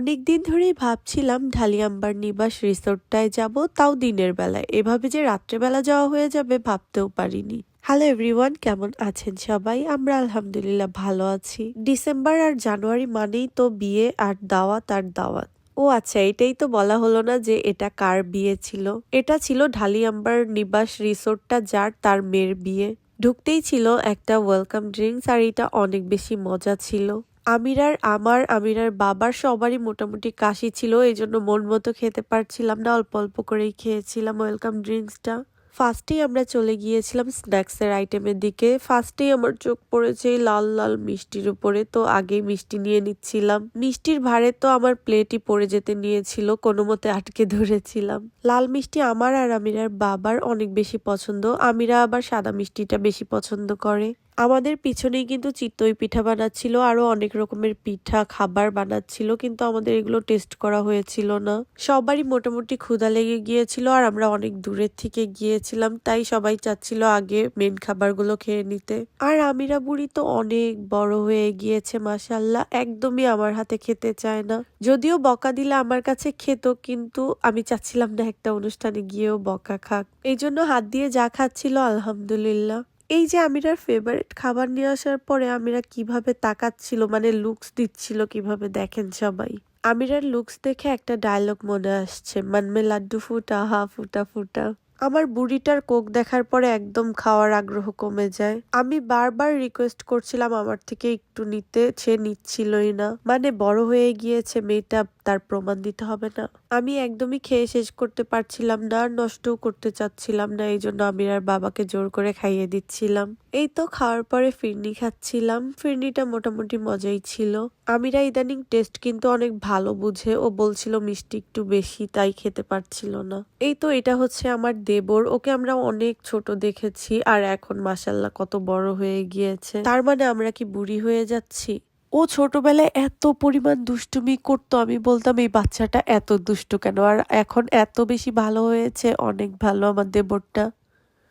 অনেক দিন ধরেই ভাবছিলাম ঢালিয়াম্বার নিবাস রিসোর্টটায় যাব, তাও দিনের বেলায়। এভাবে যে রাত্রেবেলা যাওয়া হয়ে যাবে ভাবতেও পারিনি। হ্যালো এভরিওয়ান, কেমন আছেন সবাই? আমরা আলহামদুলিল্লাহ ভালো আছি। ডিসেম্বর আর জানুয়ারি মানেই তো বিয়ে আর দাওয়াত আর দাওয়াত। ও আচ্ছা এটাই তো বলা হলো না যে এটা কার বিয়ে ছিল। এটা ছিল ঢালিয়াম্বার নিবাস রিসোর্টটা যার, তার মেয়ের বিয়ে। ঢুকতেই ছিল একটা ওয়েলকাম ড্রিঙ্কস আর এটা অনেক বেশি মজা ছিল। আমিরার, আমার, আমিরার বাবার সবারই মোটামুটি কাশি ছিল এই জন্য মন মতো খেতে পারছিলাম না, অল্প অল্প করেই খেয়েছিলাম ওয়েলকাম ড্রিঙ্কসটা ফার্স্টেই আমরা চলে গিয়েছিলাম স্ন্যাক্সের আইটেমের দিকে। ফার্স্টেই আমার চোখ পড়েছে লাল লাল মিষ্টির উপরে, তো আগেই মিষ্টি নিয়ে নিচ্ছিলাম। মিষ্টির ভারে তো আমার প্লেটই পড়ে যেতে নিয়েছিল, কোনো মতে আটকে ধরেছিলাম। লাল মিষ্টি আমার আর আমিরার বাবার অনেক বেশি পছন্দ, আমিরা আবার সাদা মিষ্টিটা বেশি পছন্দ করে। আমাদের পিছনেই কিন্তু চিতই পিঠা বানাচ্ছিল, আরও অনেক রকমের পিঠা, খাবার বানাচ্ছিল, কিন্তু আমাদের এগুলো টেস্ট করা হয়েছিল না। সবারই মোটামুটি ক্ষুধা লেগে গিয়েছিল আর আমরা অনেক দূরের থেকে গিয়েছিলাম, তাই সবাই চাচ্ছিল আগে মেন খাবারগুলো খেয়ে নিতে। আর আমিরা বুড়ি তো অনেক বড় হয়ে গিয়েছে মাসাল্লাহ একদমই আমার হাতে খেতে চায় না। যদিও বকা দিলে আমার কাছে খেত, কিন্তু আমি চাচ্ছিলাম না একটা অনুষ্ঠানে গিয়েও বকা খাক। এই জন্য হাত দিয়ে যা খাচ্ছিল, আলহামদুলিল্লাহ। এই যে আমিরার ফেভারিট খাবার নিয়ে আসার পরে আমিরা কীভাবে তাকাচ্ছিল মানে লুকস দিচ্ছিল কীভাবে দেখেন সবাই। আমিরার লুকস দেখে একটা ডায়লগ মনে আসছে, মানমে লাড্ডু ফুটা, হা ফুটা ফুটা। আমার বুড়িটার কোক দেখার পরে একদম খাওয়ার আগ্রহ কমে যায়। আমি বারবার রিকোয়েস্ট করছিলাম আমার থেকে একটু নিতে, সে নিচ্ছিলই না। মানে বড় হয়ে গিয়েছে, মেয়েটা তার প্রমাণ দিতে হবে না। আমি একদমই খেয়ে শেষ করতে পারছিলাম না, আর নষ্টও করতে চাচ্ছিলাম না এই জন্য আমি আর বাবাকে জোর করে খাইয়ে দিচ্ছিলাম। এই তো খাওয়ার পরে ফিরনি খাচ্ছিলাম। ফিরনিটা মোটামুটি মজাই ছিল। আমিরা ইদানিং টেস্ট কিন্তু অনেক ভালো বুঝে, ও বলছিল মিষ্টি একটু বেশি, তাই খেতে পারছিল না। এই তো এটা হচ্ছে আমার দেবর, ওকে আমরা অনেক ছোট দেখেছি, আর এখন মাসাল্লাহ কত বড় হয়ে গিয়েছে। তার মানে আমরা কি বুড়ি হয়ে যাচ্ছি? ও ছোটবেলায় এত পরিমাণ দুষ্টুমি করতো, আমি বলতাম, এই বাচ্চাটা এত দুষ্টু কেন? আর এখন এত বেশি ভালো হয়েছে, অনেক ভালো আমার দেবরটা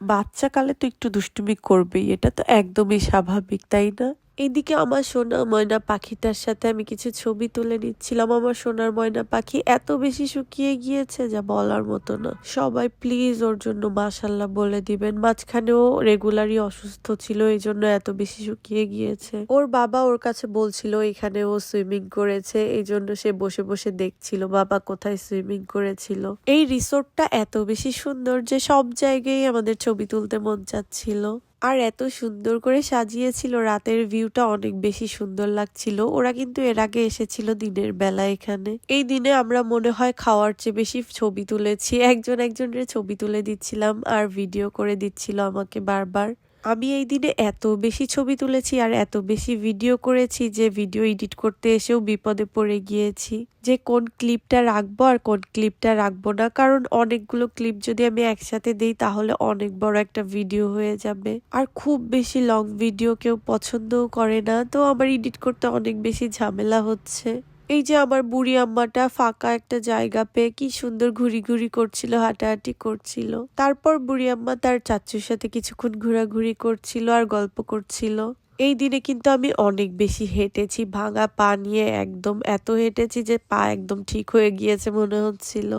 বাচ্চাকালে তো একটু দুষ্টুমি করবেই, এটা তো একদমই স্বাভাবিক, তাই না? এইদিকে আমার সোনা ময়না পাখিটার সাথে আমি কিছু ছবি তুলে নিচ্ছিলাম। আমার সোনার ময়না পাখি এত বেশি শুকিয়ে গিয়েছে যা বলার মতো না। সবাই প্লিজ ওর জন্য মাশাল্লাহ বলে দিবেন। মাঝখানেও রেগুলারই অসুস্থ ছিল এই জন্য এত বেশি শুকিয়ে গিয়েছে। ওর বাবা ওর কাছে বলছিল, এখানে ও সুইমিং করেছে। এই জন্য সে বসে বসে দেখছিল, বাবা কোথায় সুইমিং করেছিল? এই রিসোর্টটা এত বেশি সুন্দর যে সব জায়গায় আমাদের ছবি তুলতে মন চাচ্ছিল। আর এত সুন্দর করে সাজিয়েছিল, রাতের ভিউটা অনেক বেশি সুন্দর লাগছিল। ওরা কিন্তু এর আগে এসেছিল দিনের বেলা এখানে। এই দিনে আমরা মনে হয় খাওয়ার চেয়ে বেশি ছবি তুলেছি। একজন একজনের ছবি তুলে দিচ্ছিলাম আর ভিডিও করে দিচ্ছিল আমাকে বারবার। আমি এই দিনে এত বেশি ছবি তুলেছি আর এত বেশি ভিডিও করেছি যে ভিডিও এডিট করতে এসেও বিপদে পড়ে গিয়েছি। যে কোন ক্লিপটা রাখব আর কোন ক্লিপটা রাখব না, কারণ অনেকগুলো ক্লিপ যদি আমি একসাথে দিই তাহলে অনেক বড় একটা ভিডিও হয়ে যাবে। আর খুব বেশি লং ভিডিও কেউ পছন্দও করে না, তো আমার এডিট করতে অনেক বেশি ঝামেলা হচ্ছে। এই যে আমার বুড়ি আম্মাটা ফাঁকা একটা জায়গা পেয়ে কি সুন্দর ঘুরি ঘুরি করছিল, হাঁটাহাঁটি করছিল। তারপর বুড়ি আম্মা তার চাচুর সাথে কিছুক্ষণ ঘোরাঘুরি করছিল আর গল্প করছিল। এই দিনে কিন্তু আমি অনেক বেশি হেঁটেছি, ভাঙা পা নিয়ে একদম এত হেঁটেছি যে পা একদম ঠিক হয়ে গিয়েছে মনে হচ্ছিল।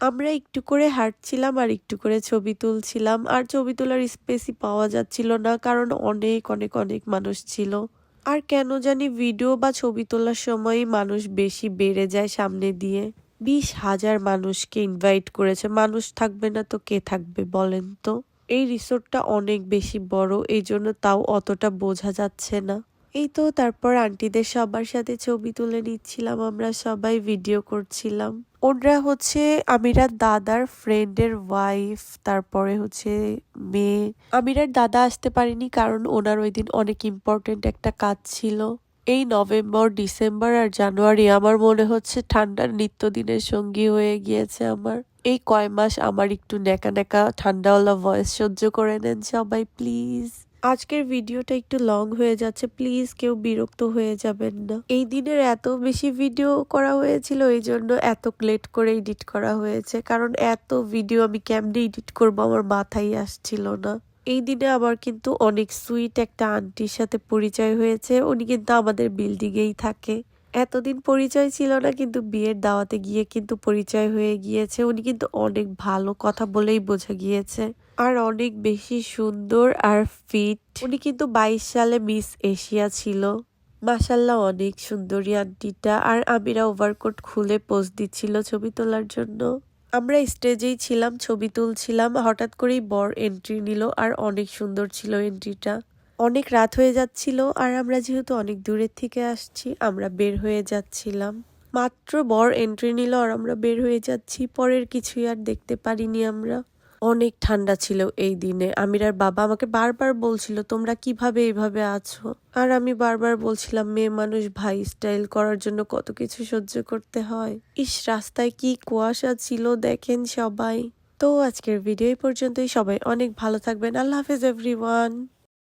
আমরা একটু করে হাঁটছিলাম আর একটু করে ছবি তুলছিলাম, আর ছবি তোলার স্পেসই পাওয়া যাচ্ছিল না, কারণ অনেক অনেক অনেক মানুষ ছিল। আর কেন জানি ভিডিও বা ছবি তোলার সময় মানুষ বেশি বেড়ে যায় সামনে দিয়ে। বিশ হাজার মানুষকে ইনভাইট করেছে। মানুষ থাকবে না তো কে থাকবে বলেন তো? এই রিসোর্টটা অনেক বেশি বড় এই জন্য তাও অতটা বোঝা যাচ্ছে না। এই তো তারপর আন্টিদের সবার সাথে ছবি তুলে নিচ্ছিলাম, আমরা সবাই ভিডিও করছিলাম। ওনরা হচ্ছে আমিরার দাদার ফ্রেন্ডের ওয়াইফ তারপরে হচ্ছে মেয়ে। আমিরার দাদা আসতে পারেনি কারণ ওনার ওই দিন অনেক ইম্পর্টেন্ট একটা কাজ ছিল। এই নভেম্বর, ডিসেম্বর আর জানুয়ারি আমার মনে হচ্ছে ঠান্ডার নিত্যদিনের সঙ্গী হয়ে গিয়েছে আমার। এই কয় মাস আমার একটু নেকা নেকা ঠান্ডাওয়ালা ভয়েস সহ্য করে নেন সবাই প্লিজ আজকের ভিডিওটা একটু লং হয়ে যাচ্ছে, প্লিজ কেউ বিরক্ত হয়ে যাবেন না। এই দিনের এত বেশি ভিডিও করা হয়েছিল, এই জন্য এত লেট করে এডিট করা হয়েছে, কারণ এত ভিডিও আমি কেমনে এডিট করব আমার মাথায় আসছিল না। এই দিনে আমার কিন্তু অনেক সুইট একটা আন্টির সাথে পরিচয় হয়েছে, উনি কিন্তু আমাদের বিল্ডিংয়েই থাকে। এতদিন পরিচয় ছিল না, কিন্তু বিয়ের দাওয়াতে গিয়ে কিন্তু পরিচয় হয়ে গিয়েছে। উনি কিন্তু অনেক ভালো কথা বলেই বোঝা গিয়েছে। আর অনেক বেশি সুন্দর আর ফিট উনি কিন্তু বাইশ সালে মিস এশিয়া ছিল। মাসাল্লাহ অনেক সুন্দরী আন্টিটা। আর আমিরা ওভারকোট খুলে পোজ দিচ্ছিল ছবি তোলার জন্য। আমরা স্টেজেই ছিলাম, ছবি তুলছিলাম। হঠাৎ করেই বর এন্ট্রি নিল আর অনেক সুন্দর ছিল এন্ট্রিটা অনেক রাত হয়ে যাচ্ছিল আর আমরা যেহেতু অনেক দূরের থেকে আসছি, আমরা বের হয়ে যাচ্ছিলাম। মাত্র বর এন্ট্রি নিল আর আমরা বের হয়ে যাচ্ছি। পরের কিছুই আর দেখতে পারিনি আমরা। অনেক ঠান্ডা ছিল এই দিনে। আমিরার বাবা আমাকে বারবার বলছিল, তোমরা কীভাবে এইভাবে আছো? আর আমি বারবার বলছিলাম, মেয়ে মানুষ ভাই স্টাইল করার জন্য কত কিছু সহ্য করতে হয়। ইস, রাস্তায় কি কুয়াশা ছিল দেখেন সবাই। তো আজকের ভিডিও পর্যন্তই। সবাই অনেক ভালো থাকবেন। আল্লাহ হাফেজ এভরিওয়ান